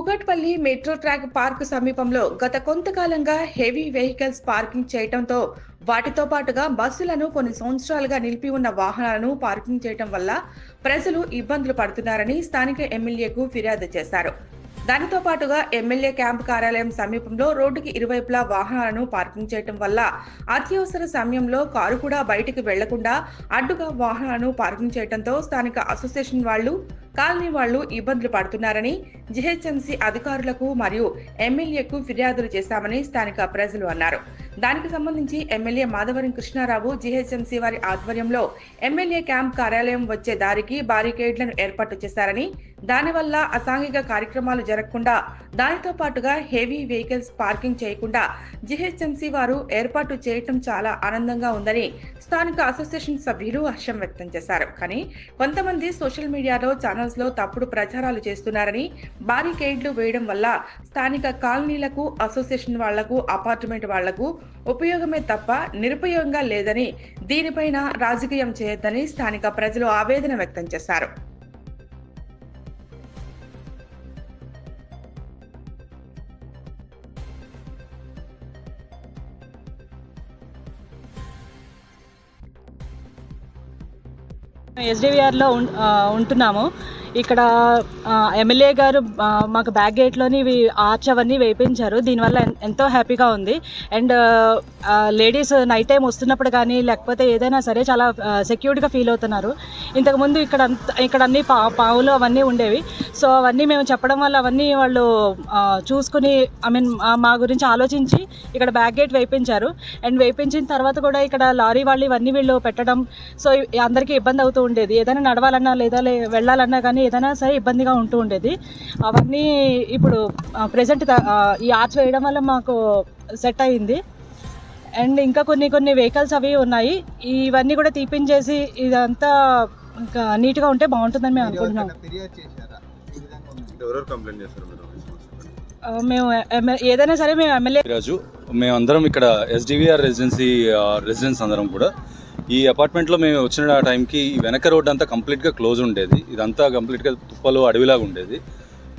Kukatpally metro track park సమీపంలో గత కొంతకాలంగా హెవీ వెహికల్స్ పార్కింగ్ చేయటంతో వాటితో పాటుగా బస్సులను కొన్ని సంవత్సరాలుగా నిలిపి ఉన్న వాహనాలను పార్కింగ్ చేయటం వల్ల ప్రజలు ఇబ్బందులు పడుతున్నారని స్థానిక ఎమ్మెల్యేకు ఫిర్యాదు చేశారు. దానితో పాటుగా ఎమ్మెల్యే క్యాంప్ కార్యాలయం సమీపంలో రోడ్డుకి ఇరువైపులా వాహనాలను పార్కింగ్ చేయటం వల్ల అత్యవసర సమయంలో కారు కూడా బయటికి వెళ్ళకుండా అడ్డుగా వాహనాలను పార్కింగ్ చేయడంతో స్థానిక అసోసియేషన్ వాళ్ళు కాలనీ వాళ్ళు ఇబ్బందులు పడుతున్నారని జిహెచ్ఎంసీ అధికారులకు మరియు ఎమ్మెల్యేకు ఫిర్యాదులు చేశామని స్థానిక ప్రజలు అన్నారు. దానికి సంబంధించి ఎమ్మెల్యే మాధవరం కృష్ణారావు జిహెచ్ఎంసీ వారి ఆధ్వర్యంలో ఎమ్మెల్యే క్యాంప్ కార్యాలయం వచ్చే దారికి బారికేడ్లను ఏర్పాటు చేశారని దానివల్ల అసాంఘిక కార్యక్రమాలు జరగకుండా దానితో పాటుగా హెవీ వెహికల్స్ పార్కింగ్ చేయకుండా జిహెచ్ఎంసీ వారు ఏర్పాటు చేయటం చాలా ఆనందంగా ఉందని స్థానిక అసోసియేషన్ సభ్యులు హర్షం వ్యక్తం చేశారు. కానీ కొంతమంది సోషల్ మీడియాలో ఛానల్స్లో తప్పుడు ప్రచారాలు చేస్తున్నారని బారికేడ్లు వేయడం వల్ల స్థానిక కాలనీలకు అసోసియేషన్ వాళ్ళకు అపార్ట్మెంట్ వాళ్ళకు ఉపయోగమే తప్ప నిరుపయోగంగా లేదని దీనిపైన రాజకీయం చేయొద్దని స్థానిక ప్రజలు ఆవేదన వ్యక్తం చేశారు. ఎస్డివిఆర్లో ఉంటున్నాము. ఇక్కడ ఎమ్మెల్యే గారు మాకు బ్యాక్ గేట్లోని ఇవి ఆర్చ్ అవన్నీ వేయించారు దీనివల్ల ఎంతో హ్యాపీగా ఉంది. అండ్ లేడీస్ నైట్ టైం వస్తున్నప్పుడు కానీ లేకపోతే ఏదైనా సరే చాలా సెక్యూర్డ్గా ఫీల్ అవుతున్నారు. ఇంతకుముందు ఇక్కడ ఇక్కడ అన్ని పా పావులు అవన్నీ ఉండేవి. సో అవన్నీ మేము చెప్పడం వల్ల అవన్నీ వాళ్ళు చూసుకుని ఐ మీన్ మా గురించి ఆలోచించి ఇక్కడ బ్యాక్ గేట్ వేయించారు అండ్ వేయించిన తర్వాత కూడా ఇక్కడ లారీ వాళ్ళు ఇవన్నీ వీళ్ళు పెట్టడం. సో అందరికీ ఇబ్బంది అవుతూ ఉండేది. ఏదైనా నడవాలన్నా లేదా వెళ్ళాలన్నా కానీ ఏదైనా సరే ఇబ్బందిగా ఉంటూ ఉండేది. అవన్నీ ఇప్పుడు ప్రజెంట్ ఈ ఆర్చ్ వేయడం వల్ల మాకు సెట్ అయింది. అండ్ ఇంకా కొన్ని కొన్ని వెహికల్స్ అవి ఉన్నాయి. ఇవన్నీ కూడా తీపించేసి ఇదంతా ఇంకా నీట్గా ఉంటే బాగుంటుందని మేము అనుకుంటున్నాం. మేము ఏదైనా సరే మేము ఎమ్మెల్యే రాజు మేమందరం ఇక్కడ ఎస్డివిఆర్ రెసిడెన్సీ రెసిడెన్స్ అందరం కూడా. ఈ అపార్ట్మెంట్లో మేము వచ్చిన టైంకి వెనక రోడ్ అంతా కంప్లీట్గా క్లోజ్ ఉండేది. ఇదంతా కంప్లీట్గా తుప్పలు అడవిలాగా ఉండేది.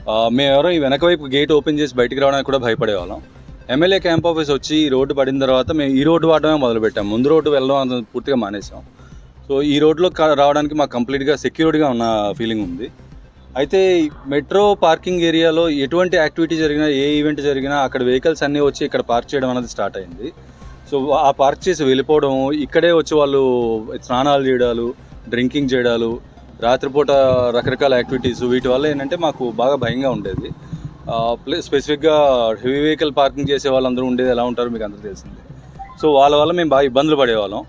మేమెవరో ఈ వెనక వైపు గేట్ ఓపెన్ చేసి బయటికి రావడానికి కూడా భయపడేవాళ్ళం. ఎమ్మెల్యే క్యాంప్ ఆఫీస్ వచ్చి ఈ రోడ్డు పడిన తర్వాత మేము ఈ రోడ్డు వాడమే మొదలుపెట్టాం. ముందు రోడ్డు వెళ్ళడం అంత పూర్తిగా మానేసాం. సో ఈ రోడ్లో కా- రావడానికి మాకు కంప్లీట్గా సెక్యూర్డ్గా ఉన్న ఫీలింగ్ ఉంది. అయితే మెట్రో పార్కింగ్ ఏరియాలో ఎటువంటి యాక్టివిటీ జరిగినా ఏ ఈవెంట్ జరిగినా అక్కడ వెహికల్స్ అన్నీ వచ్చి ఇక్కడ పార్క్ చేయడం అనేది స్టార్ట్ అయింది. సో ఆ పార్క్ చేసి వెళ్ళిపోవడం ఇక్కడే వచ్చి వాళ్ళు స్నానాలు చేయడాలు డ్రింకింగ్ చేయడాలు రాత్రిపూట రకరకాల యాక్టివిటీస్ వీటి వల్ల ఏంటంటే మాకు బాగా భయంగా ఉండేది. ప్లస్ స్పెసిఫిక్గా హెవీ వెహికల్ పార్కింగ్ చేసే వాళ్ళందరూ ఉండేది ఎలా ఉంటారో మీకు అందరూ తెలిసిందే. సో వాళ్ళ వల్ల మేము బాగా ఇబ్బందులు పడేవాళ్ళం.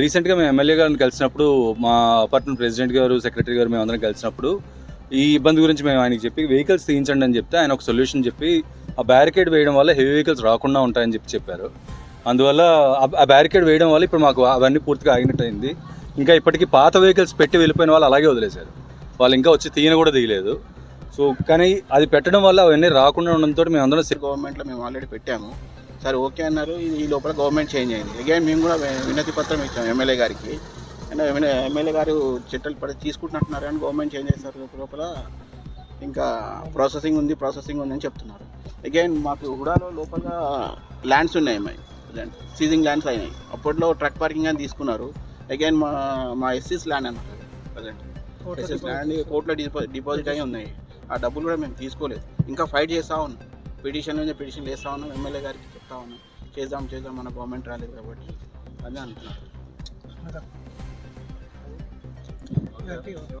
రీసెంట్గా మేము ఎమ్మెల్యే గారిని కలిసినప్పుడు మా అపార్ట్మెంట్ ప్రెసిడెంట్ గారు సెక్రటరీ గారు మేము అందరం కలిసినప్పుడు ఈ ఇబ్బంది గురించి మేము ఆయనకి చెప్పి వెహికల్స్ తీయించండి అని చెప్తే ఆయన ఒక సొల్యూషన్ చెప్పి ఆ బ్యారికేడ్ వేయడం వల్ల హెవీ వెహికల్స్ రాకుండా ఉంటాయని చెప్పి చెప్పారు. అందువల్ల ఆ- బ్యారికేడ్ వేయడం వల్ల ఇప్పుడు మాకు అవన్నీ పూర్తిగా ఆగినట్టు అయింది ఇంకా ఇప్పటికీ పాత వెహికల్స్ పెట్టి వెళ్ళిపోయిన వాళ్ళు అలాగే వదిలేశారు. వాళ్ళు ఇంకా వచ్చి తీయన కూడా తీయలేదు. సో కానీ అది పెట్టడం వల్ల అవన్నీ రాకుండా ఉండడంతో మేము అందరం గవర్నమెంట్లో మేము ఆల్రెడీ పెట్టాము. సరే ఓకే అన్నారు. ఈ- ఈ లోపల గవర్నమెంట్ చేంజ్ అయింది. అగైన్ మేము కూడా వినతి పత్రం ఇచ్చాము ఎమ్మెల్యే గారికి. అండ్ ఎమ్మెల్యే ఎమ్మెల్యే గారు చట్టాలు పడి తీసుకుంటున్నారు కానీ గవర్నమెంట్ చేంజ్ చేస్తారు లోపల? ఇంకా ప్రాసెసింగ్ ఉంది ప్రాసెసింగ్ ఉంది అని చెప్తున్నారు. అగైన్ మాకు హుడాలో లోపల ల్యాండ్స్ ఉన్నాయి అమ్మాయి. సీజింగ్ ల్యాండ్స్ అయినాయి. అప్పట్లో ట్రక్ పార్కింగ్ అని తీసుకున్నారు. అగైన్ మా మా ఎస్సీస్ ల్యాండ్ అన్నారు ప్రజెంట్ ఎస్ఎస్ ల్యాండ్ కోర్టులో డిపా డిపాజిట్ అయి ఉన్నాయి. ఆ డబ్బులు కూడా మేము తీసుకోలేదు. ఇంకా ఫైట్ చేస్తూ ఉన్నాం. పిటిషన్ మీద పిటిషన్ వేస్తూ ఉన్నాం. ఎమ్మెల్యే గారికి చెప్తా ఉన్నాం. చేద్దాం చేద్దాం. మన గవర్నమెంట్ రాలేదు కాబట్టి. అదే అంటున్నారు. 这个